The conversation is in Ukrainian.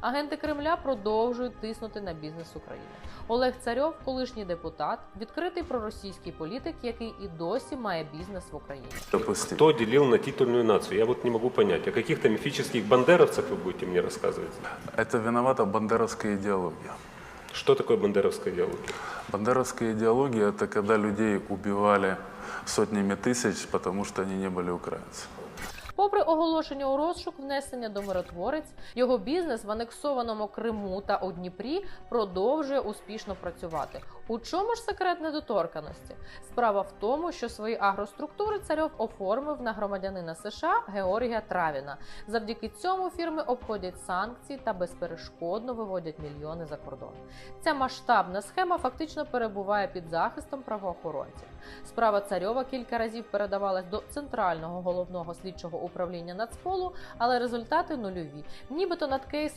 агенти Кремля продовжують тиснути на бізнес України. Олег Царьов, колишній депутат, відкритий проросійський політик, який і досі має бізнес в Україні. допустим. Кто делил на титульную нацию? Я вот не могу понять. О каких-то мифических бандеровцах вы будете мне рассказывать? Это виновата бандеровская идеология. Что такое бандеровская идеология? Бандеровская идеология – это когда людей убивали сотнями тысяч, потому что они не были украинцами. Оголошення у розшук внесення до миротворець, його бізнес в анексованому Криму та у Дніпрі продовжує успішно працювати. У чому ж секрет недоторканості? Справа в тому, що свої агроструктури царьов оформив на громадянина США Георгія Травіна. Завдяки цьому фірми обходять санкції та безперешкодно виводять мільйони за кордон. Ця масштабна схема фактично перебуває під захистом правоохоронців. Справа царьова кілька разів передавалась до центрального головного слідчого управління Нацполу, але результати нульові. Нібито над кейсом